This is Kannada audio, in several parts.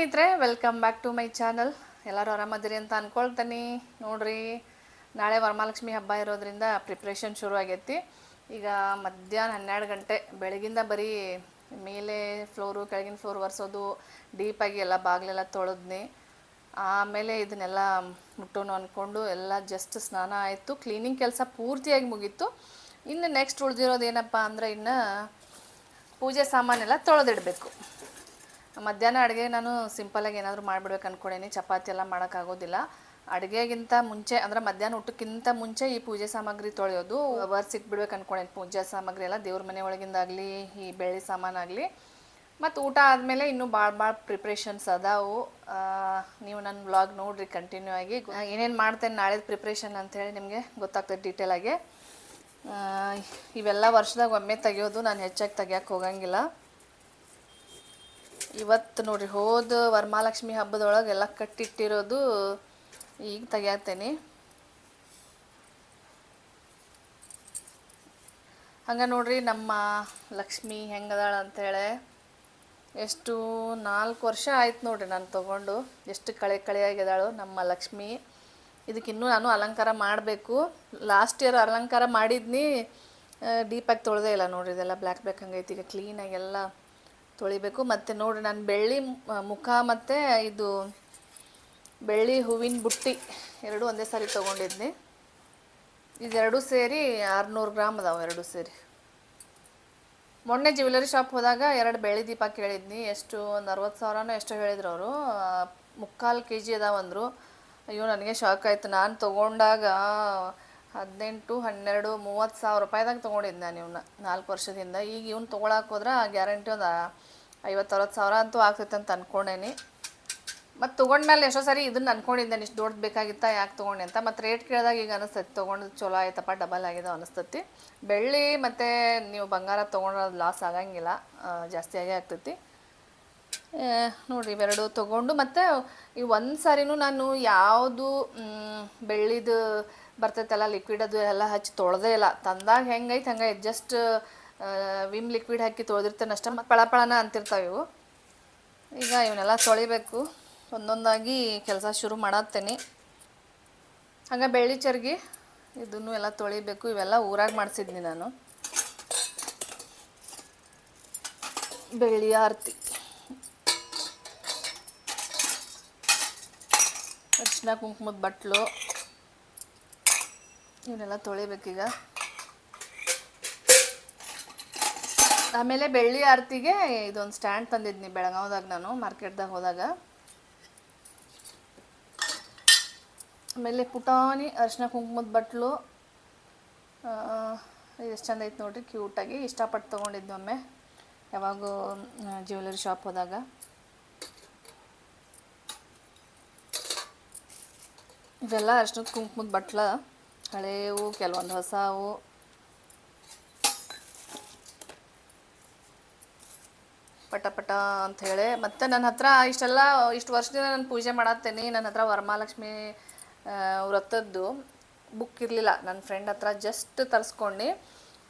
ಸ್ನೇಹಿತರೆ welcome back to my channel ಎಲ್ಲರೂ ಆರಾಮದಿರಿ ಅಂತ ಅಂದ್ಕೊಳ್ತೀನಿ ನೋಡ್ರಿ, ನಾಳೆ ವರಮಹಾಲಕ್ಷ್ಮಿ ಹಬ್ಬ ಇರೋದ್ರಿಂದ ಪ್ರಿಪ್ರೇಷನ್ ಶುರು ಆಗೈತಿ. ಈಗ ಮಧ್ಯಾಹ್ನ ಹನ್ನೆರಡು ಗಂಟೆ, ಬೆಳಗಿಂದ ಬರೀ ಮೇಲೆ ಫ್ಲೋರು ಕೆಳಗಿನ ಫ್ಲೋರ್ ಒರೆಸೋದು ಡೀಪಾಗಿ ಎಲ್ಲ ಬಾಗಿಲೆಲ್ಲ ತೊಳೆದ್ನಿ. ಆಮೇಲೆ ಇದನ್ನೆಲ್ಲ ಮುಟ್ಟೋನು ಅಂದ್ಕೊಂಡು ಎಲ್ಲ ಜಸ್ಟ್ ಸ್ನಾನ ಆಯಿತು. ಕ್ಲೀನಿಂಗ್ ಕೆಲಸ ಪೂರ್ತಿಯಾಗಿ ಮುಗೀತು. ಇನ್ನು ನೆಕ್ಸ್ಟ್ ಉಳಿದಿರೋದು ಏನಪ್ಪ ಅಂದರೆ ಇನ್ನು ಪೂಜೆ ಸಾಮಾನೆಲ್ಲ ತೊಳೆದಿಡಬೇಕು. ಮಧ್ಯಾಹ್ನ ಅಡುಗೆ ನಾನು ಸಿಂಪಲಾಗಿ ಏನಾದರೂ ಮಾಡಿಬಿಡ್ಬೇಕು ಅಂದ್ಕೊಂಡೇನಿ ಚಪಾತಿ ಎಲ್ಲ ಮಾಡೋಕ್ಕಾಗೋದಿಲ್ಲ. ಅಡುಗೆಗಿಂತ ಮುಂಚೆ, ಅಂದರೆ ಮಧ್ಯಾಹ್ನ ಊಟಕ್ಕಿಂತ ಮುಂಚೆ ಈ ಪೂಜೆ ಸಾಮಗ್ರಿ ತೊಳೆಯೋದು ವರ್ಸ್ ಇಟ್ಬಿಡ್ಬೇಕು ಅಂದ್ಕೊಂಡೇನಿ ಪೂಜೆ ಸಾಮಗ್ರಿ ಎಲ್ಲ ದೇವ್ರ ಮನೆ ಒಳಗಿಂದಾಗಲಿ ಈ ಬೆಳ್ಳಿ ಸಾಮಾನಾಗಲಿ ಮತ್ತು ಊಟ ಆದಮೇಲೆ ಇನ್ನೂ ಭಾಳ ಭಾಳ ಪ್ರಿಪ್ರೇಷನ್ಸ್ ಅದಾವು. ನೀವು ನನ್ನ ವ್ಲಾಗ್ ನೋಡಿರಿ ಕಂಟಿನ್ಯೂ ಆಗಿ. ಏನೇನು ಮಾಡ್ತೇನೆ ನಾಳೆ ಪ್ರಿಪ್ರೇಷನ್ ಅಂಥೇಳಿ ನಿಮಗೆ ಗೊತ್ತಾಗ್ತದೆ ಡೀಟೇಲಾಗಿ ಇವೆಲ್ಲ ವರ್ಷದಾಗ ಒಮ್ಮೆ ತೆಗಿಯೋದು, ನಾನು ಹೆಚ್ಚಾಗಿ ತೆಗಿಯೋಕೆ ಹೋಗಂಗಿಲ್ಲ. ಇವತ್ತು ನೋಡ್ರಿ, ಹೋದ ವರಮಹಾಲಕ್ಷ್ಮಿ ಹಬ್ಬದೊಳಗೆ ಎಲ್ಲ ಕಟ್ಟಿಟ್ಟಿರೋದು ಈಗ ತೆಗಿಯಾತೇನೆ. ಹಂಗೆ ನೋಡ್ರಿ, ನಮ್ಮ ಲಕ್ಷ್ಮಿ ಹೆಂಗದಾಳ ಅಂತೇಳಿ, ಎಷ್ಟು ನಾಲ್ಕು ವರ್ಷ ಆಯ್ತು ನೋಡ್ರಿ ನಾನು ತೊಗೊಂಡು, ಎಷ್ಟು ಕಳೆ ಕಳೆಯಾಗಿದ್ದಾಳು ನಮ್ಮ ಲಕ್ಷ್ಮಿ. ಇದಕ್ಕಿನ್ನೂ ನಾನು ಅಲಂಕಾರ ಮಾಡಬೇಕು. ಲಾಸ್ಟ್ ಇಯರ್ ಅಲಂಕಾರ ಮಾಡಿದ್ನಿ ಡೀಪಾಗಿ ತೊಳೆದೇ ಇಲ್ಲ ನೋಡ್ರಿ, ಇದೆಲ್ಲ ಬ್ಲ್ಯಾಕ್ ಬ್ಲ್ಯಾಕ್ ಹಂಗೈತಿ, ಈಗ ಕ್ಲೀನಾಗಿ ಎಲ್ಲ ತೊಳಿಬೇಕು. ಮತ್ತು ನೋಡಿ, ನಾನು ಬೆಳ್ಳಿ ಮುಖ ಮತ್ತು ಇದು ಬೆಳ್ಳಿ ಹೂವಿನ ಬುಟ್ಟಿ ಎರಡು ಒಂದೇ ಸಾರಿ ತೊಗೊಂಡಿದ್ನಿ. ಇದೆರಡು ಸೇರಿ ಆರುನೂರು ಗ್ರಾಮ್ ಅದಾವೆ ಎರಡು ಸೇರಿ. ಮೊನ್ನೆ ಜ್ಯುವೆಲರಿ ಶಾಪ್ ಹೋದಾಗ ಎರಡು ಬೆಳ್ಳಿ ದೀಪ ಕೇಳಿದ್ನಿ. ಎಷ್ಟು, ಒಂದು ಅರವತ್ತು ಸಾವಿರನೋ ಎಷ್ಟೋ ಹೇಳಿದ್ರು ಅವರು. ಮುಕ್ಕಾಲು ಕೆ ಜಿ ಅದಾವಂದರು ಅಯ್ಯೋ, ನನಗೆ ಶಾಕ್ ಆಯಿತು. ನಾನು ತೊಗೊಂಡಾಗ ಹದಿನೆಂಟು, ಹನ್ನೆರಡು, ಮೂವತ್ತು ಸಾವಿರ ರೂಪಾಯಿದಾಗ ತೊಗೊಂಡಿದ್ದೆ ನಾನು ಇವನ್ನ ನಾಲ್ಕು ವರ್ಷದಿಂದ. ಈಗ ಇವ್ನು ತೊಗೊಳಕ್ಕೆ ಹೋದ್ರೆ ಗ್ಯಾರಂಟಿ ಒಂದು ಐವತ್ತು ಅರವತ್ತು ಸಾವಿರ ಅಂತೂ ಆಗ್ತೈತೆ ಅಂತ ಅಂದ್ಕೊಂಡೇನಿ ಮತ್ತು ತೊಗೊಂಡ್ಮೇಲೆ ಎಷ್ಟೋ ಸರಿ ಇದನ್ನ ಅನ್ಕೊಂಡಿದ್ದೆ ಇಷ್ಟು ದೊಡ್ಡದು ಬೇಕಾಗಿತ್ತ, ಯಾಕೆ ತೊಗೊಂಡೆ ಅಂತ. ಮತ್ತು ರೇಟ್ ಕೇಳಿದಾಗ ಈಗ ಅನಿಸ್ತೈತೆ, ತೊಗೊಂಡು ಚಲೋ ಆಯ್ತಪ್ಪ ಡಬಲ್ ಆಗಿದೆ ಅನಿಸ್ತೈತಿ. ಬೆಳ್ಳಿ ಮತ್ತು ನೀವು ಬಂಗಾರ ತೊಗೊಂಡ್ರೆ ಲಾಸ್ ಆಗಂಗಿಲ್ಲ ಜಾಸ್ತಿಯಾಗೇ ಜಾಸ್ತಿ ಆಗೇ ಆಗ್ತೈತಿ. ನೋಡ್ರಿ ಇವೆರಡು ತೊಗೊಂಡು ಮತ್ತು ಈ ಒಂದು ಸಾರಿನೂ ನಾನು ಯಾವುದು ಬೆಳ್ಳಿದು ಬರ್ತೈತಲ್ಲ ಲಿಕ್ವಿಡ್ ಅದು ಎಲ್ಲ ಹಚ್ಚಿ ತೊಳೆದೇ ಇಲ್ಲ. ತಂದಾಗ ಹೆಂಗೈತೆ ಹಂಗೆ ಜಸ್ಟ್ ವಿಮ್ ಲಿಕ್ವಿಡ್ ಹಾಕಿ ತೊಳೆದಿರ್ತೇನೆ ಅಷ್ಟೇ ಮತ್ತು ಪಳಪಳನ ಅಂತಿರ್ತಾವೆ ಇವು. ಈಗ ಇವನ್ನೆಲ್ಲ ತೊಳಿಬೇಕು. ಒಂದೊಂದಾಗಿ ಕೆಲಸ ಶುರು ಮಾಡತ್ತೇನೆ. ಹಂಗೆ ಬೆಳ್ಳಿ ಚರ್ಗಿ ಇದನ್ನು ಎಲ್ಲ ತೊಳಿಬೇಕು. ಇವೆಲ್ಲ ಊರಾಗ ಮಾಡಿಸಿದ್ನಿ ನಾನು. ಬೆಳ್ಳಿ ಆರತಿ. ಅರ್ಶಿನ ಕುಂಕುಮದ ಬಟ್ಲು. ಇವನ್ನೆಲ್ಲ ತೊಳಿಬೇಕೀಗ. ಆಮೇಲೆ ಬೆಳ್ಳಿ ಆರತಿಗೆ ಇದೊಂದು ಸ್ಟ್ಯಾಂಡ್ ತಂದಿದ್ನಿ ಬೆಳಗಾವ್ದಾಗ ನಾನು ಮಾರ್ಕೆಟ್ದಾಗ ಹೋದಾಗ. ಆಮೇಲೆ ಪುಟಾನಿ ಅರ್ಶಿನ ಕುಂಕುಮದ ಬಟ್ಲು ಎಷ್ಟು ಚಂದ ಐತೆ ನೋಡ್ರಿ ಕ್ಯೂಟಾಗಿ ಇಷ್ಟಪಟ್ಟು ತೊಗೊಂಡಿದ್ದು ಒಮ್ಮೆ. ಯಾವಾಗೂ ಜ್ಯುವೆಲರಿ ಶಾಪ್ ಹೋದಾಗ. ಇವೆಲ್ಲ ಅರ್ಶಿನದ ಕುಂಕುಮದ ಬಟ್ಲ. ಹಳೆಯವು ಕೆಲವೊಂದು ಹೊಸವು. ಪಟ ಪಟ ಹೇಳಿ. ಮತ್ತು ನನ್ನ ಹತ್ರ ಇಷ್ಟೆಲ್ಲ, ಇಷ್ಟು ವರ್ಷದಿಂದ ನಾನು ಪೂಜೆ ಮಾಡತ್ತೇನೆ. ನನ್ನ ಹತ್ರ ವರಮಹಾಲಕ್ಷ್ಮಿ ವ್ರತದ್ದು ಬುಕ್ ಇರಲಿಲ್ಲ. ನನ್ನ ಫ್ರೆಂಡ್ ಹತ್ರ ಜಸ್ಟ್ ತರಿಸ್ಕೊಂಡು,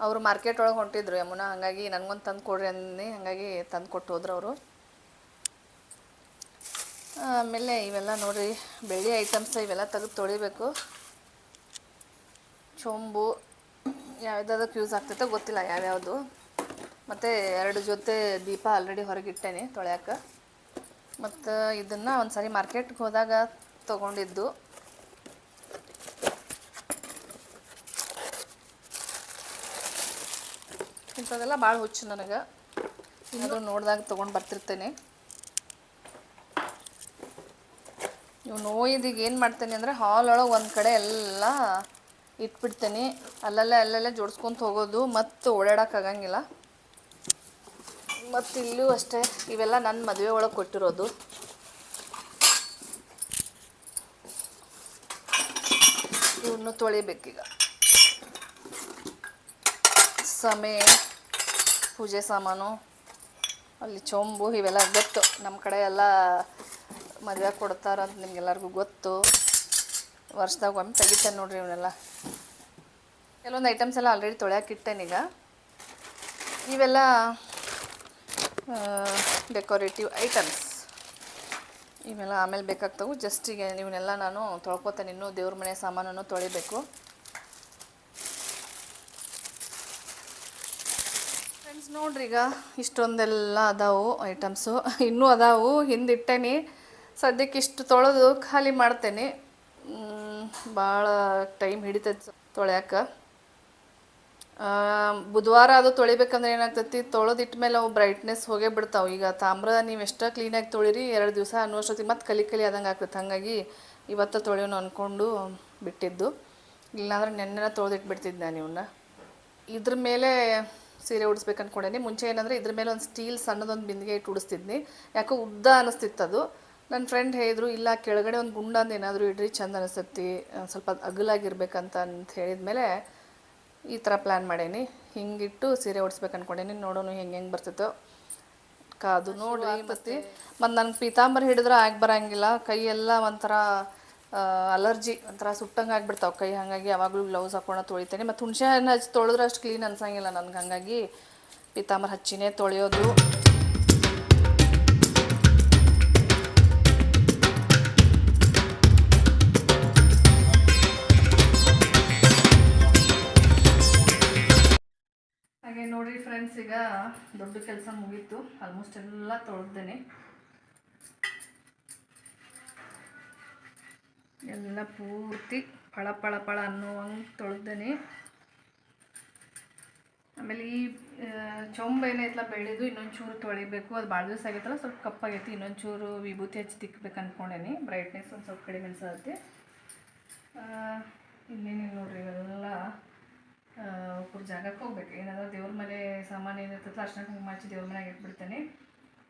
ಅವರು ಮಾರ್ಕೆಟ್ ಒಳಗೆ ಹೊಂಟಿದ್ರು ಯಮುನಾ. ಹಂಗಾಗಿ ನನಗೊಂದು ತಂದು ಕೊಡ್ರಿ ಅಂದು ಹಾಗಾಗಿ ತಂದು ಕೊಟ್ಟು ಹೋದ್ರು ಅವರು. ಆಮೇಲೆ ಇವೆಲ್ಲ ನೋಡಿರಿ, ಬೆಳ್ಳಿ ಐಟಮ್ಸ್ ಇವೆಲ್ಲ ತೆಗೆದು ತೊಳಿಬೇಕು. ಚೊಂಬು ಯಾವ್ದಾದಕ್ಕೆ ಯೂಸ್ ಆಗ್ತೈತೋ ಗೊತ್ತಿಲ್ಲ ಯಾವ್ಯಾವುದು. ಮತ್ತು ಎರಡು ಜೊತೆ ದೀಪ ಆಲ್ರೆಡಿ ಹೊರಗಿಟ್ಟೇನೆ ತೊಳ್ಯಾಕ. ಮತ್ತು ಇದನ್ನು ಒಂದು ಸಾರಿ ಮಾರ್ಕೆಟ್ಗೆ ಹೋದಾಗ ತೊಗೊಂಡಿದ್ದು. ಇಂಥದೆಲ್ಲ ಭಾಳ ಹುಚ್ಚು ನನಗೆ. ಏನಾದರೂ ನೋಡಿದಾಗ ತೊಗೊಂಡು ಬರ್ತಿರ್ತೇನೆ. ಇವು ನೋಯ್ದಿಗೆ ಏನು ಮಾಡ್ತೇನೆ ಅಂದರೆ ಹಾಲ್ ಒಳಗೆ ಒಂದು ಕಡೆ ಎಲ್ಲ ಇಟ್ಬಿಡ್ತೇನೆ. ಅಲ್ಲಲ್ಲೇ ಅಲ್ಲಲ್ಲೇ ಜೋಡಿಸ್ಕೊಂತ ಹೋಗೋದು, ಮತ್ತು ಓಡಾಡೋಕ್ಕಾಗಂಗಿಲ್ಲ ಮತ್ತು ಇಲ್ಲೂ ಅಷ್ಟೇ, ಇವೆಲ್ಲ ನನ್ನ ಮದುವೆ ಒಳಗೆ ಕೊಟ್ಟಿರೋದು. ಇವನ್ನು ತೊಳಿಬೇಕೀಗ. ಸಮೆ ಪೂಜೆ ಸಾಮಾನು, ಅಲ್ಲಿ ಚೊಂಬು ಇವೆಲ್ಲ ಗೊತ್ತು. ನಮ್ಮ ಕಡೆ ಎಲ್ಲ ಮದುವೆ ಕೊಡ್ತಾರಂತ ನಿಮ್ಗೆಲ್ಲರಿಗೂ ಗೊತ್ತು. ವರ್ಷದಾಗ ಒಮ್ಮೆ ತೆಗಿತೇನೆ ನೋಡ್ರಿ ಇವನ್ನೆಲ್ಲ ಕೆಲವೊಂದು ಐಟಮ್ಸ್ ಎಲ್ಲ ಆಲ್ರೆಡಿ ತೊಳ್ಯಾಕಿಟ್ಟೇನೀಗ ಇವೆಲ್ಲ ಡೆಕೋರೇಟಿವ್ ಐಟಮ್ಸ್ ಇವೆಲ್ಲ ಆಮೇಲೆ ಬೇಕಾಗ್ತವೆ. ಜಸ್ಟಿಗೆ ಇವನ್ನೆಲ್ಲ ನಾನು ತೊಳ್ಕೊತೇನೆ. ಇನ್ನೂ ದೇವ್ರ ಮನೆ ಸಾಮಾನನ್ನು ತೊಳಿಬೇಕು. ಫ್ರೆಂಡ್ಸ್ ನೋಡ್ರಿ ಈಗ ಇಷ್ಟೊಂದೆಲ್ಲ ಅದಾವು ಐಟಮ್ಸು ಇನ್ನೂ ಅದಾವು. ಹಿಂದಿಟ್ಟೇನಿ. ಸದ್ಯಕ್ಕೆ ಇಷ್ಟು ತೊಳೆದು ಖಾಲಿ ಮಾಡ್ತೇನೆ. ಭಾಳ ಟೈಮ್ ಹಿಡಿತೈತೆ ತೊಳ್ಯಾಕ. ಬುಧವಾರ ಅದು ತೊಳಿಬೇಕಂದ್ರೆ ಏನಾಗ್ತೈತಿ? ತೊಳೆದಿಟ್ಟ ಮೇಲೆ ಅವು ಬ್ರೈಟ್ನೆಸ್ ಹೋಗೇ ಬಿಡ್ತಾವೆ. ಈಗ ತಾಮ್ರ ನೀವು ಎಷ್ಟ ಕ್ಲೀನಾಗಿ ತೊಳಿರಿ, ಎರಡು ದಿವಸ ಅನ್ನೋಷ್ಟೊತ್ತಿಗೆ ಮತ್ತೆ ಕಲಿ ಕಲಿ ಆದಂಗೆ ಆಗ್ತೈತೆ. ಹಾಗಾಗಿ ಇವತ್ತು ತೊಳೆಯೋನು ಅಂದ್ಕೊಂಡು ಬಿಟ್ಟಿದ್ದು. ಇಲ್ಲಾಂದ್ರೆ ನೆನ್ನೆ ತೊಳೆದಿಟ್ಬಿಡ್ತಿದ್ದೆ ನಾನು ಇವನ್ನ ಇದ್ರ ಮೇಲೆ ಸೀರೆ ಉಡಿಸ್ಬೇಕು ಅಂದ್ಕೊಂಡೇನಿ ಮುಂಚೆ ಏನಂದರೆ ಇದ್ರ ಮೇಲೆ ಒಂದು ಸ್ಟೀಲ್ ಸಣ್ಣದೊಂದು ಬಿಂದಿಗೆ ಇಟ್ಟು ಉಡಿಸ್ತಿದ್ನಿ. ಯಾಕೋ ಉದ್ದ ಅನಿಸ್ತಿತ್ತು ಅದು. ನನ್ನ ಫ್ರೆಂಡ್ ಹೇಳಿದ್ರು, ಇಲ್ಲ ಕೆಳಗಡೆ ಒಂದು ಗುಂಡಂದು ಏನಾದರೂ ಇಡ್ರಿ, ಚಂದ ಅನಿಸ್ತೈತಿ ಸ್ವಲ್ಪ ಅಗಲಾಗಿರ್ಬೇಕಂತ ಅಂತ ಹೇಳಿದ್ಮೇಲೆ ಈ ಥರ ಪ್ಲ್ಯಾನ್ ಮಾಡೇನಿ. ಹಿಂಗಿಟ್ಟು ಸೀರೆ ಓಡಿಸ್ಬೇಕು ಅನ್ಕೊಂಡೇನಿ. ನೋಡೋಣ ಹೆಂಗೆ ಹೆಂಗೆ ಬರ್ತೈತೋ ಕಾದು ನೋಡಿ ಮತ್ತೆ ಮತ್ತು ನನಗೆ ಪೀತಾಂಬರ ಹಿಡಿದ್ರೆ ಆಗಿ ಬರೋಂಗಿಲ್ಲ. ಕೈಯೆಲ್ಲ ಒಂಥರ ಅಲರ್ಜಿ ಒಂಥರ ಸುಟ್ಟಂಗೆ ಆಗಿಬಿಡ್ತಾವೆ. ಕೈ ಹಾಗಾಗಿ ಯಾವಾಗಲೂ ಗ್ಲೌಸ್ ಹಾಕೊಂಡು ತೊಳಿತೇನೆ. ಮತ್ತು ಹುಣಸೆ ಹಣ್ಣು ಹಚ್ಚಿ ತೊಳೆದ್ರೆ ಅಷ್ಟು ಕ್ಲೀನ್ ಅನ್ಸಂಗಿಲ್ಲ ನನಗೆ ಹಾಗಾಗಿ. ಪೀತಾಂಬರ ಹಚ್ಚಿನೇ ತೊಳೆಯೋದು. ಹಾಗೆ ನೋಡಿರಿ ಫ್ರೆಂಡ್ಸ್ ಈಗ ದೊಡ್ಡ ಕೆಲಸ ಮುಗೀತು. ಆಲ್ಮೋಸ್ಟ್ ಎಲ್ಲ ತೊಳೆದೇನೆ ಎಲ್ಲ ಪೂರ್ತಿ ಪಳ ಪಳ ಫಳ ಹಂಗೆ ತೊಳೆದೇನೆ ಆಮೇಲೆ ಈ ಚೊಂಬ ಏನೈತಲ್ಲ ಬೆಳೆದು ಇನ್ನೊಂಚೂರು ತೊಳಿಬೇಕು. ಅದು ಭಾಳ ದಿವಸ ಆಗೈತಲ್ಲ, ಸ್ವಲ್ಪ ಕಪ್ಪಾಗೈತಿ. ಇನ್ನೊಂಚೂರು ವಿಭೂತಿ ಹಚ್ಚಿ ತಿಕ್ಬೇಕು ಅಂದ್ಕೊಂಡೇನಿ ಬ್ರೈಟ್ನೆಸ್ ಒಂದು ಸ್ವಲ್ಪ ಕಡಿಮೆ ಅನ್ಸತ್ತೆ. ಇನ್ನೇನಿಲ್ಲ ನೋಡ್ರಿ, ಇವೆಲ್ಲ ಒಬ್ಬರು ಜಾಗಕ್ಕೆ ಹೋಗ್ಬೇಕು. ಏನಾದ್ರು ದೇವ್ರ ಮನೆ ಸಾಮಾನು ಏನಿರ್ತದೋ ಅರ್ಶನ ಕುಂಕುಮ ಹಚ್ಚಿ ದೇವ್ರ ಮನೆಗೆ ಇಟ್ಬಿಡ್ತೇನೆ.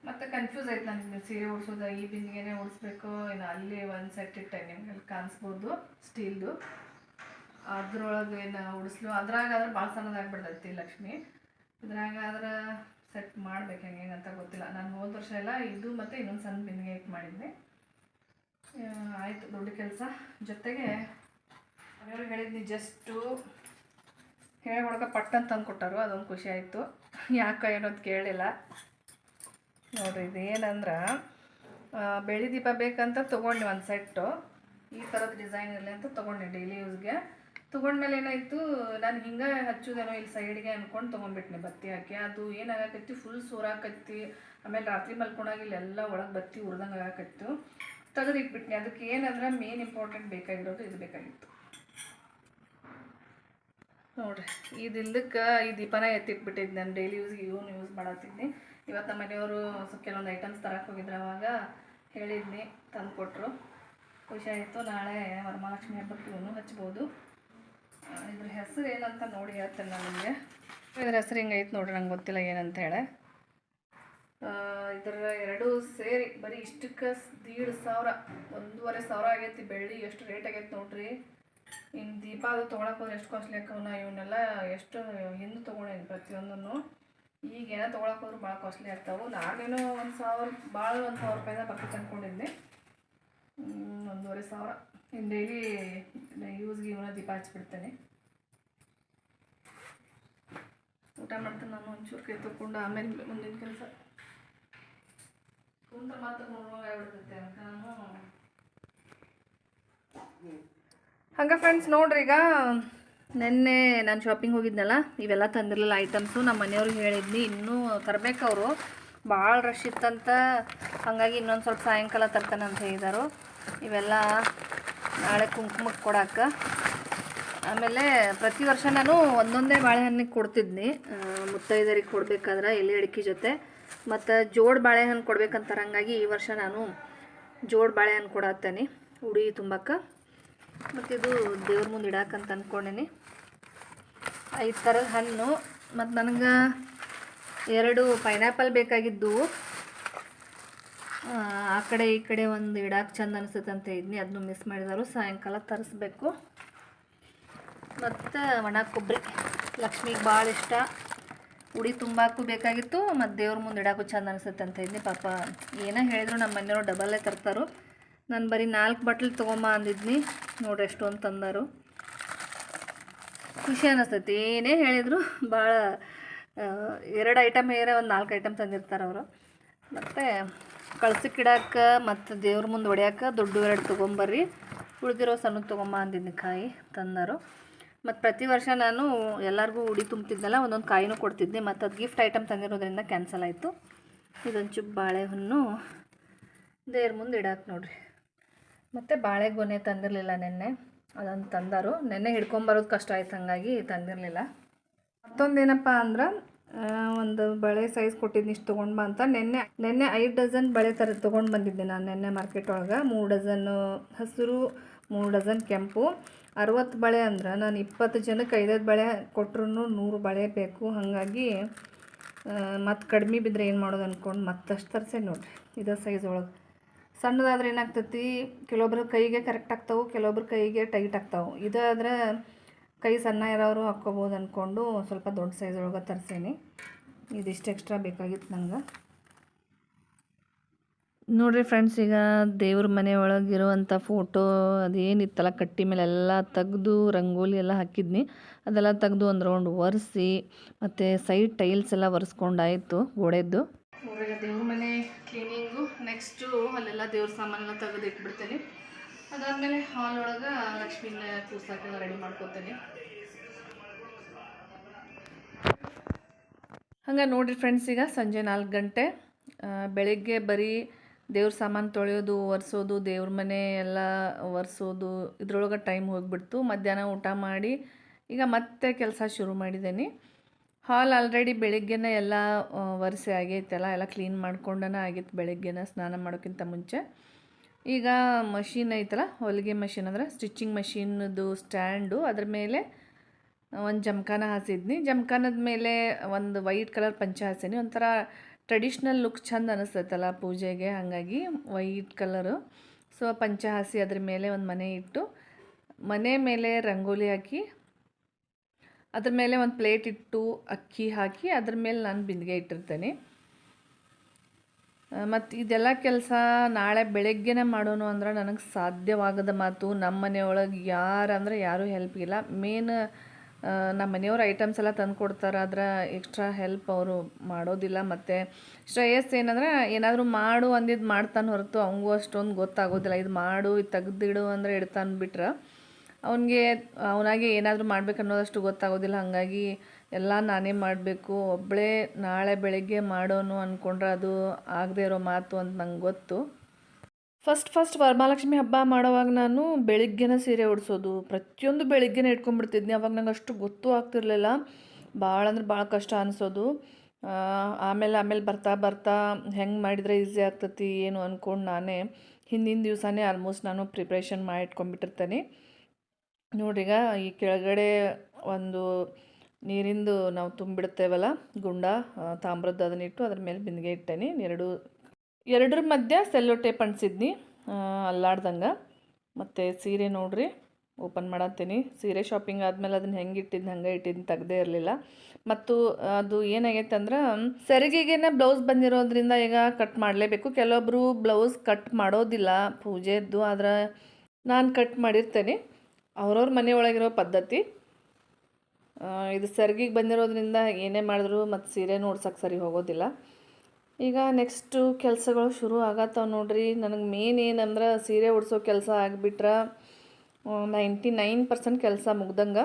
ಮತ್ತು ಕನ್ಫ್ಯೂಸ್ ಆಯ್ತು ನನಗೆ ಸೀರೆ ಉಡ್ಸೋದು, ಈ ಬಿಂದಿಗೆನೇ ಉಡಿಸ್ಬೇಕು. ಇನ್ನು ಅಲ್ಲಿ ಒಂದು ಸೆಟ್ ಇಟ್ಟೆ ನಿಮ್ಗೆ, ಅಲ್ಲಿ ಕಾಣಿಸ್ಬೋದು ಸ್ಟೀಲ್ದು ಅದ್ರೊಳಗೆ ಏನು ಉಡಿಸ್ಲು ಅದ್ರಾಗ ಆದ್ರೆ ಭಾಳ ಸಣ್ಣದಾಗ್ಬಿಡ್ತೈತಿ ಲಕ್ಷ್ಮಿ. ಇದ್ರಾಗ ಆದ್ರೆ ಸೆಟ್ ಮಾಡ್ಬೇಕು, ಹೆಂಗೆ ಹೆಂಗೆ ಅಂತ ಗೊತ್ತಿಲ್ಲ. ನಾನು ಹೋದ ವರ್ಷ ಎಲ್ಲ ಇದು ಮತ್ತು ಇನ್ನೊಂದು ಸಣ್ಣ ಬಿಂದಿಗೆ ಇಟ್ಟು ಮಾಡಿದ್ವಿ ಆಯಿತು, ದೊಡ್ಡ ಕೆಲಸ. ಜೊತೆಗೆ ಮನೆಯವ್ರಿಗೆ ಹೇಳಿದ್ನಿ ಜಸ್ಟು ಹೇಳಿ ಹೊಡ್ಕ ಪಟ್ಟಂತ ತಂದು ಕೊಟ್ಟರು, ಅದೊಂದು ಖುಷಿ ಆಯಿತು. ಯಾಕೆ ಏನೋದು ಕೇಳಿಲ್ಲ. ನೋಡ್ರಿ, ಇದೇನಂದ್ರೆ ಬೆಳಿ ದೀಪ ಬೇಕಂತ ತೊಗೊಂಡು ಒಂದು ಸೆಟ್ಟು. ಈ ಥರದ ಡಿಸೈನ್ ಇರಲಿ ಅಂತ ತೊಗೊಂಡೆ ಡೈಲಿ ಯೂಸ್ಗೆ ತೊಗೊಂಡ್ಮೇಲೆ ಏನಾಯಿತು, ನಾನು ಹಿಂಗೆ ಹಚ್ಚೋದೇನೋ ಇಲ್ಲಿ ಸೈಡ್ಗೆ ಅಂದ್ಕೊಂಡು ತೊಗೊಂಡ್ಬಿಟ್ನೆ ಬತ್ತಿ ಹಾಕಿ. ಅದು ಏನಾಗಕತ್ತಿ ಫುಲ್ ಸೂರಾಕತ್ತಿ ಆಮೇಲೆ ರಾತ್ರಿ ಮಲ್ಕೊಂಡಾಗ ಇಲ್ಲೆಲ್ಲ ಒಳಗೆ ಬತ್ತಿ ಉರ್ದಂಗೆ ಆಗಕತ್ತು ತೆಗೆದಿಟ್ಬಿಟ್ನಿ. ಅದಕ್ಕೆ ಏನಂದ್ರೆ ಮೇನ್ ಇಂಪಾರ್ಟೆಂಟ್ ಬೇಕಾಗಿರೋದು ಇದು ಬೇಕಾಗಿತ್ತು. ನೋಡ್ರಿ ಇದಿಲ್ಲದಕ್ಕೆ ಈ ದೀಪನ ಎತ್ತಿಟ್ಬಿಟ್ಟಿದ್ದು ನಾನು ಡೈಲಿ ಯೂಸ್ಗೆ ಇವನು ಯೂಸ್ ಮಾಡತ್ತಿದ್ನಿ ಇವತ್ತು ನಮ್ಮ ಮನೆಯವರು ಸ್ವಲ್ಪ ಕೆಲವೊಂದು ಐಟಮ್ಸ್ ತರಕ್ಕೆ ಹೋಗಿದ್ರು ಅವಾಗ ಹೇಳಿದ್ನಿ ತಂದು ಕೊಟ್ಟರು ಖುಷಿ ಆಯಿತು, ನಾಳೆ ವರಮಹಾಲಕ್ಷ್ಮಿ ಹಬ್ಬಕ್ಕೆ ಇವನು ಹಚ್ಬೋದು. ಇದ್ರ ಹೆಸರು ಏನಂತ ನೋಡಿ ಹೇಳ್ತೇನೆ ನಾನು ನಿಮಗೆ. ಇದ್ರ ಹೆಸರು ಹಿಂಗೈತೆ ನೋಡ್ರಿ, ನಂಗೆ ಗೊತ್ತಿಲ್ಲ ಏನಂತ ಹೇಳಿ. ಇದರ ಎರಡು ಸೇರಿ, ಬರೀ ಇಷ್ಟಕ್ಕೆ ದೀಡ್ ಸಾವಿರ, ಒಂದೂವರೆ ಸಾವಿರ ಆಗೈತಿ ಬೆಳ್ಳಿ, ಎಷ್ಟು ರೇಟ್ ಆಗೈತೆ ನೋಡ್ರಿ. ಇನ್ನು ದೀಪ ಅದು ತೊಗೊಳಕ್ಕೆ ಹೋದ್ರೆ ಎಷ್ಟು ಕಾಸ್ಟ್ಲಿ ಆಕವನ ಇವನ್ನೆಲ್ಲ ಎಷ್ಟು ಹಿಂದೆ ತೊಗೊಂಡೇನಿ ಪ್ರತಿಯೊಂದನ್ನು. ಈಗ ಏನೋ ತೊಗೊಳಕ್ಕೆ ಹೋದ್ರೆ ಭಾಳ ಕಾಸ್ಟ್ಲಿ ಆಗ್ತಾವೆ. ನಾನೇನೋ ಒಂದು ಸಾವಿರ ಭಾಳ ಒಂದು ಸಾವಿರ ರೂಪಾಯಿದ ಬರ್ತೈತೆ ಅಂದ್ಕೊಂಡಿದ್ದೆ ಒಂದೂವರೆ ಸಾವಿರ. ಇನ್ನು ಡೈಲಿ ಯೂಸ್ಗೆ ಇವನ ದೀಪ ಹಚ್ಚಿಬಿಡ್ತೇನೆ ಊಟ ಮಾಡ್ತೇನೆ ನಾನು ಒಂಚೂರು ಕೈ ತಗೊಂಡು ಆಮೇಲೆ ಮುಂದಿನ ಕೆಲಸ. ಕುಂತ ಮಾತ್ರ ನೋಡುವಾಗ ಆಗ್ಬಿಡ್ತೈತೆ ಅಂತ ನಾನು. ಹಂಗೆ ಫ್ರೆಂಡ್ಸ್ ನೋಡ್ರಿ ಈಗ ನಿನ್ನೆ ನಾನು ಶಾಪಿಂಗ್ ಹೋಗಿದ್ನಲ್ಲ, ಇವೆಲ್ಲ ತಂದಿರಲಿಲ್ಲ ಐಟಮ್ಸು ನಮ್ಮ ಮನೆಯವ್ರಿಗೆ ಹೇಳಿದ್ನಿ, ಇನ್ನೂ ತರಬೇಕು ಅವರು. ಭಾಳ ರಶ್ ಇತ್ತಂತ, ಹಾಗಾಗಿ ಇನ್ನೊಂದು ಸ್ವಲ್ಪ ಸಾಯಂಕಾಲ ತರ್ತಾನೆ ಅಂತ ಹೇಳಿದರು. ಇವೆಲ್ಲ ನಾಳೆ ಕುಂಕುಮಕ್ಕೆ ಕೊಡಕ್ಕೆ ಆಮೇಲೆ ಪ್ರತಿ ವರ್ಷ ನಾನು ಒಂದೊಂದೇ ಬಾಳೆಹಣ್ಣಿಗೆ ಕೊಡ್ತಿದ್ನಿ. ಮುತ್ತೈದರಿಗೆ ಕೊಡಬೇಕಾದ್ರೆ ಎಲೆ ಅಡಿಕೆ ಜೊತೆ. ಮತ್ತು ಜೋಡ್ ಬಾಳೆಹಣ್ಣು ಕೊಡ್ಬೇಕಂತಾರೆ ಹಂಗಾಗಿ ಈ ವರ್ಷ ನಾನು ಜೋಡ್ ಬಾಳೆಹಣ್ಣು ಕೊಡತ್ತೇನೆ ಉಡಿ ತುಂಬಕ್ಕೆ ಮತ್ತು ಇದು ದೇವ್ರ ಮುಂದೆ ಇಡಾಕಂತ ಅಂದ್ಕೊಂಡೇನಿ ಐದು ಥರದ ಹಣ್ಣು ಮತ್ತು ನನಗೆ ಎರಡು ಪೈನಾಪಲ್ ಬೇಕಾಗಿದ್ದು. ಆ, ಕಡೆ ಈ ಕಡೆ ಒಂದು ಇಡಾಕ್ ಚಂದ ಅನಿಸುತ್ತೆ ಅಂತ ಇದ್ನಿ ಅದನ್ನು ಮಿಸ್ ಮಾಡಿದರು ಸಾಯಂಕಾಲ ತರಿಸ್ಬೇಕು. ಮತ್ತು ಒಣ ಕೊಬ್ಬರಿ ಲಕ್ಷ್ಮಿಗೆ ಭಾಳ ಇಷ್ಟ. ಉಡಿ ತುಂಬಾಕು ಬೇಕಾಗಿತ್ತು ಮತ್ತು ದೇವ್ರ ಮುಂದೆ ಇಡಾಕು ಚಂದ ಅನಿಸುತ್ತೆ ಅಂತ ಇದ್ನಿ. ಪಾಪ ಏನೇ ಹೇಳಿದ್ರು ನಮ್ಮ ಮನೆಯವರು ಡಬಲ್ಲೇ ತರ್ತಾರೋ. ನಾನು ಬರೀ ನಾಲ್ಕು ಬಟ್ಲ್ ತೊಗೊಂಬ ಅಂದಿದ್ನಿ. ನೋಡ್ರಿ ಎಷ್ಟೊಂದು ತಂದರು. ಖುಷಿ ಅನ್ನಿಸ್ತೈತಿ ಏನೇ ಹೇಳಿದ್ರು ಭಾಳ ಎರಡು ಐಟಮ್ ಏರೇ ಒಂದು ನಾಲ್ಕು ಐಟಮ್ ತಂದಿರ್ತಾರೆ ಅವರು. ಮತ್ತು ಕಳ್ಸಕ್ಕಿಡಕ್ಕೆ ಮತ್ತು ದೇವ್ರ ಮುಂದೆ ಹೊಡ್ಯಾಕೆ ದೊಡ್ಡ ಎರಡು ತೊಗೊಂಬರ್ರಿ. ಉಳಿದಿರೋ ಸಣ್ಣ ತೊಗೊಂಬ ಅಂದಿದ್ನಿ ಕಾಯಿ ತಂದರು. ಮತ್ತು ಪ್ರತಿ ವರ್ಷ ನಾನು ಎಲ್ಲರಿಗೂ ಉಡಿ ತುಂಬ್ತಿದ್ದೆಲ್ಲ ಒಂದೊಂದು ಕಾಯಿನೂ ಕೊಡ್ತಿದ್ದೆ ಮತ್ತು ಅದು ಗಿಫ್ಟ್ ಐಟಮ್ ತಂದಿರೋದ್ರಿಂದ ಕ್ಯಾನ್ಸಲ್ ಆಯಿತು. ಇದೊಂದು ಚುಪ್ ಬಾಳೆಹಣ್ಣು. ದೇವ್ರ ಮುಂದೆ ಇಡಾಕ ನೋಡ್ರಿ. ಮತ್ತು ಬಾಳೆಗೊನೆ ತಂದಿರಲಿಲ್ಲ ನೆನ್ನೆ. ಅದೊಂದು ತಂದರು. ನೆನ್ನೆ ಹಿಡ್ಕೊಂಬರೋದು ಕಷ್ಟ ಆಯ್ತು, ಹಾಗಾಗಿ ತಂದಿರಲಿಲ್ಲ. ಮತ್ತೊಂದೇನಪ್ಪ ಅಂದ್ರೆ ಒಂದು ಬಳೆ ಸೈಜ್ ಕೊಟ್ಟಿದ್ದೀನಿ ಇಷ್ಟು ತೊಗೊಂಡು ಬಾ ಅಂತ. ನೆನ್ನೆ ನೆನ್ನೆ ಐದು ಡಜನ್ ಬಳೆ ಥರ ತೊಗೊಂಡು ಬಂದಿದ್ದೆ ನಾನು ನೆನ್ನೆ ಮಾರ್ಕೆಟ್ ಒಳಗೆ. ಮೂರು ಡಜನ್ನು ಹಸಿರು, ಮೂರು ಡಜನ್ ಕೆಂಪು. ಅರವತ್ತು ಬಳೆ ಅಂದ್ರೆ, ನಾನು ಇಪ್ಪತ್ತು ಜನಕ್ಕೆ ಐದೈದು ಬಳೆ ಕೊಟ್ಟರು ನೂರು ಬಳೆ ಬೇಕು. ಹಾಗಾಗಿ ಮತ್ತು ಕಡಿಮೆ ಬಿದ್ದರೆ ಏನು ಮಾಡೋದು ಅಂದ್ಕೊಂಡು ಮತ್ತಷ್ಟು ತರಿಸೆ ನೋಡಿರಿ. ಇದೇ ಸೈಜ್ ಒಳಗೆ. ಸಣ್ಣದಾದ್ರೆ ಏನಾಗ್ತೈತಿ ಕೆಲವೊಬ್ರ ಕೈಗೆ ಕರೆಕ್ಟ್ ಆಗ್ತಾವೆ ಕೆಲವೊಬ್ರ ಕೈಗೆ ಟೈಟ್ ಆಗ್ತಾವೆ. ಇದಾದ್ರೆ ಕೈ ಸಣ್ಣ ಇರೋರು ಹಾಕ್ಕೋಬೋದು ಅಂದ್ಕೊಂಡು ಸ್ವಲ್ಪ ದೊಡ್ಡ ಸೈಜ್ ಒಳಗೆ ತರಿಸೀನಿ. ಇದಿಷ್ಟು ಎಕ್ಸ್ಟ್ರಾ ಬೇಕಾಗಿತ್ತು ನಂಗೆ. ನೋಡಿರಿ ಫ್ರೆಂಡ್ಸ್ ಈಗ ದೇವ್ರ ಮನೆ ಒಳಗಿರುವಂಥ ಫೋಟೋ ಅದೇನಿತ್ತಲ್ಲ ಕಟ್ಟಿ ಮೇಲೆ ಎಲ್ಲ ತೆಗೆದು ರಂಗೋಲಿ ಎಲ್ಲ ಹಾಕಿದ್ನಿ. ಅದೆಲ್ಲ ತೆಗೆದು ಒಂದು ರೌಂಡ್ ಒರೆಸಿ ಮತ್ತು ಸೈಡ್ ಟೈಲ್ಸ್ ಎಲ್ಲ ಒರೆಸ್ಕೊಂಡಾಯಿತು ಗೋಡೆದ್ದು. ದೇವ್ರ ಮನೆ ಕ್ಲೀನಿಂಗು ನೆಕ್ಸ್ಟು ಅಲ್ಲೆಲ್ಲ ದೇವ್ರ ಸಾಮಾನೆಲ್ಲ ತೆಗೆದು ಇಟ್ಬಿಡ್ತೀನಿ. ಅದಾದಮೇಲೆ ಹಾಲ್ ಒಳಗೆ ಲಕ್ಷ್ಮಿನ ಕೂಸಾಕೆಲ್ಲ ರೆಡಿ ಮಾಡ್ಕೊತೀನಿ. ಹಂಗೆ ನೋಡಿರಿ ಫ್ರೆಂಡ್ಸ್ ಈಗ ಸಂಜೆ ನಾಲ್ಕು ಗಂಟೆ. ಬೆಳಿಗ್ಗೆ ಬರೀ ದೇವ್ರ ಸಾಮಾನು ತೊಳೆಯೋದು, ಒರೆಸೋದು, ದೇವ್ರ ಮನೆ ಎಲ್ಲ ಒರೆಸೋದು, ಇದ್ರೊಳಗೆ ಟೈಮ್ ಹೋಗಿಬಿಡ್ತು. ಮಧ್ಯಾಹ್ನ ಊಟ ಮಾಡಿ ಈಗ ಮತ್ತೆ ಕೆಲಸ ಶುರು ಮಾಡಿದ್ದೀನಿ. ಹಾಲ್ ಆಲ್ರೆಡಿ ಬೆಳಿಗ್ಗೆನೇ ಎಲ್ಲ ಒರೆಸಿ ಆಗೈತಲ್ಲ, ಎಲ್ಲ ಕ್ಲೀನ್ ಮಾಡ್ಕೊಂಡನ ಆಗಿತ್ತು ಬೆಳಿಗ್ಗೆನ ಸ್ನಾನ ಮಾಡೋಕ್ಕಿಂತ ಮುಂಚೆ. ಈಗ ಮಷೀನ್ ಐತಲ್ಲ, ಹೊಲಿಗೆ ಮಷೀನ್ ಅಂದ್ರೆ ಸ್ಟಿಚಿಂಗ್ ಮಷೀನ್ದು ಸ್ಟ್ಯಾಂಡು ಅದ್ರ ಮೇಲೆ ಒಂದು ಜಮಖಾನ ಹಾಸಿದ್ನಿ. ಜಮಖಾನದ ಮೇಲೆ ಒಂದು ವೈಟ್ ಕಲರ್ ಪಂಚ ಹಾಸೀನಿ ಒಂಥರ ಟ್ರೆಡಿಷ್ನಲ್ ಲುಕ್ ಚಂದ ಅನಿಸ್ತೈತಲ್ಲ ಪೂಜೆಗೆ, ಹಾಗಾಗಿ ವೈಟ್ ಕಲರು ಸೊ ಪಂಚ ಹಾಸಿ ಅದ್ರ ಮೇಲೆ ಒಂದು ಮನೆ ಇಟ್ಟು, ಮನೆ ಮೇಲೆ ರಂಗೋಲಿ ಹಾಕಿ ಅದ್ರ ಮೇಲೆ ಒಂದು ಪ್ಲೇಟ್ ಇಟ್ಟು ಅಕ್ಕಿ ಹಾಕಿ ಅದ್ರ ಮೇಲೆ ನಾನು ಬಿಂದಿಗೆ ಇಟ್ಟಿರ್ತೇನೆ. ಮತ್ತು ಇದೆಲ್ಲ ಕೆಲಸ ನಾಳೆ ಬೆಳಗ್ಗೆನೇ ಮಾಡೋನು ಅಂದ್ರೆ ನನಗೆ ಸಾಧ್ಯವಾಗದ ಮಾತು. ನಮ್ಮ ಮನೆಯೊಳಗೆ ಯಾರು ಅಂದರೆ ಯಾರೂ ಹೆಲ್ಪ್ ಇಲ್ಲ. ಮೇನ್ ನಮ್ಮ ಮನೆಯವ್ರ ಐಟಮ್ಸ್ ಎಲ್ಲ ತಂದು ಕೊಡ್ತಾರೆ. ಆದ್ರೆ ಎಕ್ಸ್ಟ್ರಾ ಹೆಲ್ಪ್ ಅವರು ಮಾಡೋದಿಲ್ಲ. ಮತ್ತು ಶ್ರೇಯಸ್ ಏನಂದ್ರೆ ಏನಾದರೂ ಮಾಡು ಅಂದಿದ್ದು ಮಾಡ್ತಾನೆ ಹೊರತು. ಅವಂಗೂ ಅಷ್ಟೊಂದು ಗೊತ್ತಾಗೋದಿಲ್ಲ. ಇದು ಮಾಡು, ಇದು ತೆಗ್ದಿಡು ಅಂದರೆ ಇಡ್ತಾನೆ ಬಿಟ್ರೆ. ಅವನಿಗೆ, ಅವನಾಗೆ ಏನಾದರೂ ಮಾಡಬೇಕು ಅನ್ನೋದಷ್ಟು ಗೊತ್ತಾಗೋದಿಲ್ಲ. ಹಾಗಾಗಿ ಎಲ್ಲ ನಾನೇ ಮಾಡಬೇಕು. ಒಬ್ಬಳೇ ನಾಳೆ ಬೆಳಗ್ಗೆ ಮಾಡೋನು ಅಂದ್ಕೊಂಡ್ರೆ ಅದು ಆಗದೆ ಇರೋ ಮಾತು ಅಂತ ನಂಗೆ ಗೊತ್ತು. ಫಸ್ಟ್ ಫಸ್ಟ್ ವರಮಹಾಲಕ್ಷ್ಮಿ ಹಬ್ಬ ಮಾಡೋವಾಗ ನಾನು ಬೆಳಿಗ್ಗೆನ ಸೀರೆ ಉಡಿಸೋದು. ಪ್ರತಿಯೊಂದು ಬೆಳಿಗ್ಗೆನೇ ಇಟ್ಕೊಂಡ್ಬಿಡ್ತಿದ್ನಿ. ಅವಾಗ ನಂಗೆ ಅಷ್ಟು ಗೊತ್ತು ಆಗ್ತಿರ್ಲಿಲ್ಲ. ಭಾಳ ಅಂದ್ರೆ ಭಾಳ ಕಷ್ಟ ಅನಿಸೋದು. ಆಮೇಲೆ ಆಮೇಲೆ ಬರ್ತಾ ಬರ್ತಾ ಹೆಂಗೆ ಮಾಡಿದರೆ ಈಸಿ ಆಗ್ತತಿ, ಏನು ಅಂದ್ಕೊಂಡು ನಾನೇ ಹಿಂದಿನ ದಿವಸನೇ ಆಲ್ಮೋಸ್ಟ್ ನಾನು ಪ್ರಿಪ್ರೇಷನ್ ಮಾಡಿ ಇಟ್ಕೊಂಡ್ಬಿಟ್ಟಿರ್ತೇನೆ. ನೋಡ್ರೀಗ ಈ ಕೆಳಗಡೆ ಒಂದು ನೀರಿಂದು ನಾವು ತುಂಬಿಡ್ತೇವಲ್ಲ, ಗುಂಡ ತಾಮ್ರದ್ದು ಅದನ್ನಿಟ್ಟು ಅದ್ರ ಮೇಲೆ ಬಿಂದಿಗೆ ಇಟ್ಟೇನಿ. ಎರಡು, ಎರಡರ ಮಧ್ಯ ಸೆಲ್ಲೋ ಟೇಪ್ ಅಂಟಿಸಿದ್ನಿ ಅಲ್ಲಾಡ್ದಂಗೆ. ಮತ್ತು ಸೀರೆ ನೋಡ್ರಿ, ಓಪನ್ ಮಾಡತ್ತೀನಿ. ಸೀರೆ ಶಾಪಿಂಗ್ ಆದಮೇಲೆ ಅದನ್ನ ಹೆಂಗೆ ಇಟ್ಟಿದ್ದು ಹಂಗೆ ಇಟ್ಟಿದ್ದು ತೆಗ್ದೇ ಇರಲಿಲ್ಲ. ಮತ್ತು ಅದು ಏನಾಗೈತೆ ಅಂದ್ರೆ, ಸೆರಿಗೆಗೇನೆ ಬ್ಲೌಸ್ ಬಂದಿರೋದ್ರಿಂದ ಈಗ ಕಟ್ ಮಾಡಲೇಬೇಕು. ಕೆಲವೊಬ್ಬರು ಬ್ಲೌಸ್ ಕಟ್ ಮಾಡೋದಿಲ್ಲ, ಪೂಜೆದ್ದು, ಆದ್ರೆ ನಾನು ಕಟ್ ಮಾಡಿರ್ತೇನೆ. ಅವ್ರವ್ರ ಮನೆಯೊಳಗಿರೋ ಪದ್ಧತಿ ಇದು ಸರ್ಗಿಗೆ ಬಂದಿರೋದ್ರಿಂದ ಏನೇ ಮಾಡಿದ್ರು ಮತ್ತು ಸೀರೆ ನೋಡ್ಸಕ್ಕೆ ಸರಿ ಹೋಗೋದಿಲ್ಲ. ಈಗ ನೆಕ್ಸ್ಟು ಕೆಲಸಗಳು ಶುರು ಆಗತ್ತವೆ ನೋಡ್ರಿ. ನನಗೆ ಮೇನ್ ಏನಂದ್ರೆ ಸೀರೆ ಉಡ್ಸೋ ಕೆಲಸ ಆಗಿಬಿಟ್ರೆ ನೈಂಟಿ ನೈನ್ ಪರ್ಸೆಂಟ್ ಕೆಲಸ ಮುಗ್ದಂಗೆ.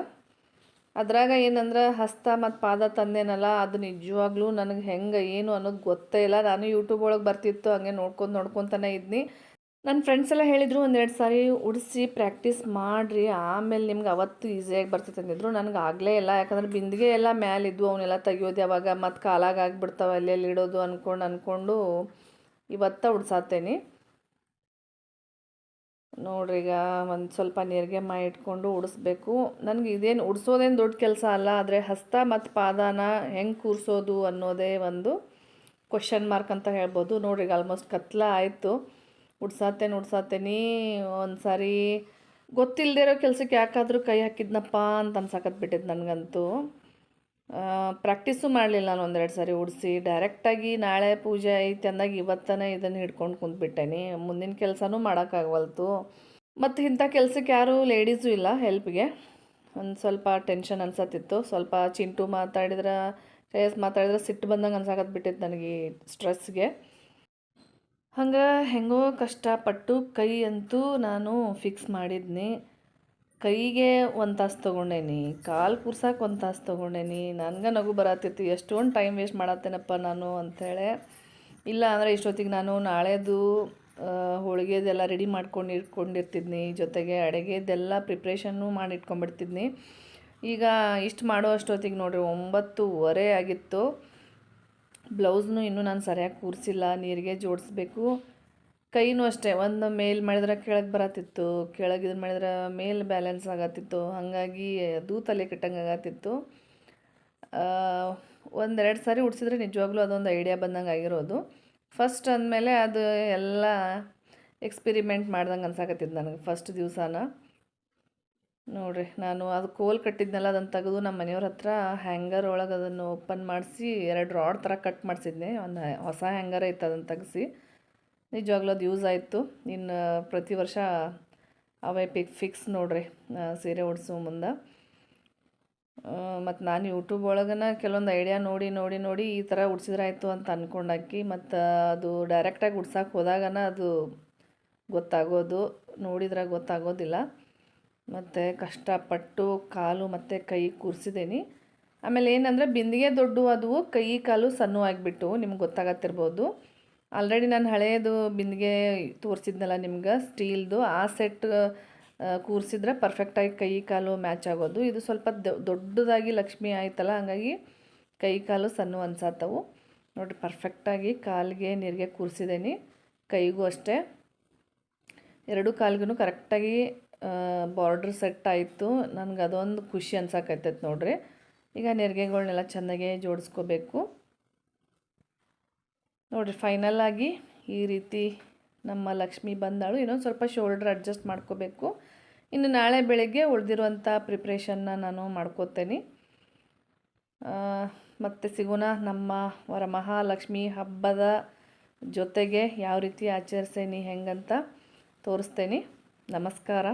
ಅದ್ರಾಗ ಏನಂದ್ರೆ ಹಸ್ತ ಮತ್ತು ಪಾದ ತಂದೇನಲ್ಲ, ಅದು ನಿಜವಾಗ್ಲೂ ನನಗೆ ಹೆಂಗೆ ಏನು ಅನ್ನೋದು ಗೊತ್ತೇ ಇಲ್ಲ. ನಾನು ಯೂಟ್ಯೂಬ್ ಒಳಗೆ ಬರ್ತಿತ್ತು, ಹಂಗೆ ನೋಡ್ಕೊಂಡು ನೋಡ್ಕೊತಾನೆ ಇದ್ನಿ. ನನ್ನ ಫ್ರೆಂಡ್ಸ್ ಎಲ್ಲ ಹೇಳಿದರು ಒಂದೆರಡು ಸಾರಿ, ಉಡಿಸಿ ಪ್ರಾಕ್ಟೀಸ್ ಮಾಡಿರಿ, ಆಮೇಲೆ ನಿಮ್ಗೆ ಅವತ್ತು ಈಸಿಯಾಗಿ ಬರ್ತೈತೆ ಅಂದಿದ್ರು. ನನಗೆ ಆಗಲೇ ಇಲ್ಲ. ಯಾಕಂದ್ರೆ ಬಿಂದಿಗೆ ಎಲ್ಲ ಮ್ಯಾಲಿದ್ವು ಅವನ್ನೆಲ್ಲ ತೆಗಿಯೋದು ಯಾವಾಗ, ಮತ್ತು ಕಾಲಾಗ ಆಗಿಬಿಡ್ತಾವೆ ಅಲ್ಲಿ ಇಡೋದು ಅಂದ್ಕೊಂಡು ಅಂದ್ಕೊಂಡು ಇವತ್ತ ಉಡ್ಸಾತೇನೆ. ನೋಡ್ರಿ ಈಗ ಒಂದು ಸ್ವಲ್ಪ ನೀರಿಗೆ ಮಾ ಇಟ್ಕೊಂಡು ಉಡಿಸ್ಬೇಕು. ನನಗೆ ಇದೇನು ಉಡ್ಸೋದೇನು ದೊಡ್ಡ ಕೆಲಸ ಅಲ್ಲ, ಆದರೆ ಹಸ್ತ ಮತ್ತು ಪಾದಾನ ಹೆಂಗೆ ಕೂರಿಸೋದು ಅನ್ನೋದೇ ಒಂದು ಕ್ವಶನ್ ಮಾರ್ಕ್ ಅಂತ ಹೇಳ್ಬೋದು. ನೋಡ್ರಿ ಈಗ ಆಲ್ಮೋಸ್ಟ್ ಕತ್ಲ ಆಯಿತು. ಉಡ್ಸಾತೇನೆ, ಉಡ್ಸಾತೇನಿ ಒಂದು ಸಾರಿ ಗೊತ್ತಿಲ್ಲದಿರೋ ಕೆಲಸಕ್ಕೆ ಯಾಕಾದರೂ ಕೈ ಹಾಕಿದ್ನಪ್ಪ ಅಂತ ಅನ್ಸಕತ್ ಬಿಟ್ಟಿದ್ದು ನನಗಂತೂ. ಪ್ರಾಕ್ಟೀಸು ಮಾಡಲಿಲ್ಲ ನಾನು ಒಂದೆರಡು ಸಾರಿ ಉಡಿಸಿ. ಡೈರೆಕ್ಟಾಗಿ ನಾಳೆ ಪೂಜೆ ಐತೆ ಅಂದಾಗ ಇವತ್ತನೇ ಇದನ್ನು ಹಿಡ್ಕೊಂಡು ಕುಂತ್ಬಿಟ್ಟೇನಿ. ಮುಂದಿನ ಕೆಲಸನೂ ಮಾಡೋಕ್ಕಾಗವಲ್ತು. ಮತ್ತು ಇಂಥ ಕೆಲಸಕ್ಕೆ ಯಾರೂ ಲೇಡೀಸು ಇಲ್ಲ ಹೆಲ್ಪ್ಗೆ ಒಂದು ಸ್ವಲ್ಪ ಟೆನ್ಷನ್ ಅನ್ಸತ್ತಿತ್ತು. ಸ್ವಲ್ಪ ಚಿಂಟು ಮಾತಾಡಿದ್ರೆ, ಶ್ರೇಯಸ್ ಮಾತಾಡಿದ್ರೆ ಸಿಟ್ಟು ಬಂದಂಗೆ ಅನ್ಸಾಕತ್ ಬಿಟ್ಟಿತ್ತು ನನಗೆ ಸ್ಟ್ರೆಸ್ಗೆ ಹಂಗೆ ಹೆಂಗೋ ಕಷ್ಟಪಟ್ಟು ಕೈ ಅಂತೂ ನಾನು ಫಿಕ್ಸ್ ಮಾಡಿದ್ನಿ. ಕೈಗೆ ಒಂದು ತಾಸು ತೊಗೊಂಡೇನಿ, ಕಾಲು ಕೂರ್ಸಕ್ಕೆ ಒಂದು ತಾಸು ತೊಗೊಂಡೇನಿ. ನನಗೆ ನಗು ಬರತ್ತಿತ್ತು ಎಷ್ಟೊಂದು ಟೈಮ್ ವೇಸ್ಟ್ ಮಾಡತ್ತೇನಪ್ಪ ನಾನು ಅಂಥೇಳಿ ಇಲ್ಲ ಅಂದರೆ ಇಷ್ಟೊತ್ತಿಗೆ ನಾನು ನಾಳೆದು ಹೋಳಿಗೆದೆಲ್ಲ ರೆಡಿ ಮಾಡ್ಕೊಂಡು ಇಟ್ಕೊಂಡಿರ್ತಿದ್ನಿ. ಜೊತೆಗೆ ಅಡುಗೆದೆಲ್ಲ ಪ್ರಿಪ್ರೇಷನ್ನು ಮಾಡಿ ಇಟ್ಕೊಂಡ್ಬಿಡ್ತಿದ್ನಿ. ಈಗ ಇಷ್ಟು ಮಾಡೋ ಅಷ್ಟೊತ್ತಿಗೆ ನೋಡಿರಿ, ಒಂಬತ್ತುವರೆ ಆಗಿತ್ತು. ಬ್ಲೌಸ್ನು ಇನ್ನೂ ನಾನು ಸರಿಯಾಗಿ ಕೂರಿಸಿಲ್ಲ, ನೀರಿಗೆ ಜೋಡಿಸ್ಬೇಕು. ಕೈನೂ ಅಷ್ಟೇ, ಒಂದು ಮೇಲ್ ಮಾಡಿದ್ರೆ ಕೆಳಗೆ ಬರತ್ತಿತ್ತು, ಕೆಳಗೆ ಮಾಡಿದ್ರೆ ಮೇಲ್ ಬ್ಯಾಲೆನ್ಸ್ ಆಗತ್ತಿತ್ತು, ಹಾಗಾಗಿ ಅದು ತಲೆ ಕೆಟ್ಟಂಗೆ ಆಗತ್ತಿತ್ತು. ಒಂದೆರಡು ಸಾರಿ ಉಡ್ಸಿದ್ರೆ ನಿಜವಾಗ್ಲೂ ಅದೊಂದು ಐಡಿಯಾ ಬಂದಂಗೆ ಆಗಿರೋದು. ಫಸ್ಟ್ ಅಂದಮೇಲೆ ಅದು ಎಲ್ಲ ಎಕ್ಸ್ಪಿರಿಮೆಂಟ್ ಮಾಡ್ದಂಗೆ ಅನ್ಸಾಕತ್ತಿದ್ದು ನನಗೆ ಫಸ್ಟ್ ದಿವಸನ. ನೋಡ್ರಿ, ನಾನು ಅದು ಕೋಲ್ ಕಟ್ಟಿದ್ನಲ್ಲ, ಅದನ್ನು ತೆಗೆದು ನಮ್ಮ ಮನೆಯವ್ರ ಹತ್ರ ಹ್ಯಾಂಗರ್ ಒಳಗೆ ಅದನ್ನು ಓಪನ್ ಮಾಡಿಸಿ, ಎರಡು ರಾಡ್ ಥರ ಕಟ್ ಮಾಡಿಸಿದ್ನಿ. ಒಂದು ಹೊಸ ಹ್ಯಾಂಗರ್ ಐತೆ, ಅದನ್ನು ತೆಗೆಸಿ. ನಿಜವಾಗ್ಲೂ ಅದು ಯೂಸ್ ಆಯಿತು. ಇನ್ನು ಪ್ರತಿ ವರ್ಷ ಅವೇ ಪಿಕ್ ಫಿಕ್ಸ್ ನೋಡ್ರಿ ಸೀರೆ ಉಡಿಸೋ ಮುಂದೆ. ಮತ್ತು ನಾನು ಯೂಟ್ಯೂಬ್ ಒಳಗನ ಕೆಲವೊಂದು ಐಡಿಯಾ ನೋಡಿ ನೋಡಿ ನೋಡಿ ಈ ಥರ ಉಡ್ಸಿದ್ರಾಯ್ತು ಅಂತ ಅಂದ್ಕೊಂಡಾಕಿ ಮತ್ತು ಅದು ಡೈರೆಕ್ಟಾಗಿ ಉಡ್ಸೋಕೆ ಹೋದಾಗನ ಅದು ಗೊತ್ತಾಗೋದು, ನೋಡಿದ್ರೆ ಗೊತ್ತಾಗೋದಿಲ್ಲ. ಮತ್ತು ಕಷ್ಟಪಟ್ಟು ಕಾಲು ಮತ್ತು ಕೈ ಕೂರಿಸಿದ್ದೀನಿ. ಆಮೇಲೆ ಏನಂದರೆ ಬಿಂದಿಗೆ ದೊಡ್ಡ ಅದು ಕೈ ಕಾಲು ಸಣ್ಣ ಆಗಿಬಿಟ್ಟು ನಿಮ್ಗೆ ಗೊತ್ತಾಗತ್ತಿರ್ಬೋದು. ಆಲ್ರೆಡಿ ನಾನು ಹಳೆಯದು ಬಿಂದಿಗೆ ತೋರಿಸಿದ್ನಲ್ಲ ನಿಮ್ಗೆ, ಸ್ಟೀಲ್ದು, ಆ ಸೆಟ್ ಕೂರಿಸಿದ್ರೆ ಪರ್ಫೆಕ್ಟಾಗಿ ಕೈ ಕಾಲು ಮ್ಯಾಚ್ ಆಗೋದು. ಇದು ಸ್ವಲ್ಪ ದೊಡ್ಡದಾಗಿ ಲಕ್ಷ್ಮಿ ಆಯ್ತಲ್ಲ, ಹಾಗಾಗಿ ಕೈ ಕಾಲು ಸಣ್ಣ ಅನ್ಸಾತವು. ನೋಡಿರಿ ಪರ್ಫೆಕ್ಟಾಗಿ ಕಾಲಿಗೆ ನೀರಿಗೆ ಕೂರಿಸಿದ್ದೀನಿ, ಕೈಗೂ ಅಷ್ಟೇ. ಎರಡು ಕಾಲಿಗೂ ಕರೆಕ್ಟಾಗಿ ಬಾರ್ಡ್ರ್ ಸೆಟ್ ಆಯಿತು. ನನಗೆ ಅದೊಂದು ಖುಷಿ ಅನ್ಸಕತ್ತೈತೆ ನೋಡ್ರಿ. ಈಗ ನೆರಿಗೆಗಳನ್ನೆಲ್ಲ ಚೆನ್ನಾಗೆ ಜೋಡಿಸ್ಕೋಬೇಕು. ನೋಡಿರಿ ಫೈನಲ್ ಆಗಿ ಈ ರೀತಿ ನಮ್ಮ ಲಕ್ಷ್ಮಿ ಬಂದಾಳು. ಇನ್ನೊಂದು ಸ್ವಲ್ಪ ಶೋಲ್ಡ್ರ್ ಅಡ್ಜಸ್ಟ್ ಮಾಡ್ಕೋಬೇಕು. ಇನ್ನು ನಾಳೆ ಬೆಳಗ್ಗೆ ಉಳಿದಿರುವಂಥ ಪ್ರಿಪ್ರೇಷನ್ನ ನಾನು ಮಾಡ್ಕೋತೇನೆ. ಮತ್ತು ಸಿಗೋಣ ನಮ್ಮ ವರಮಹಾಲಕ್ಷ್ಮಿ ಹಬ್ಬದ ಜೊತೆಗೆ ಯಾವ ರೀತಿ ಆಚರಿಸೇನಿ, ಹೆಂಗಂತ ತೋರಿಸ್ತೇನೆ. ನಮಸ್ಕಾರ.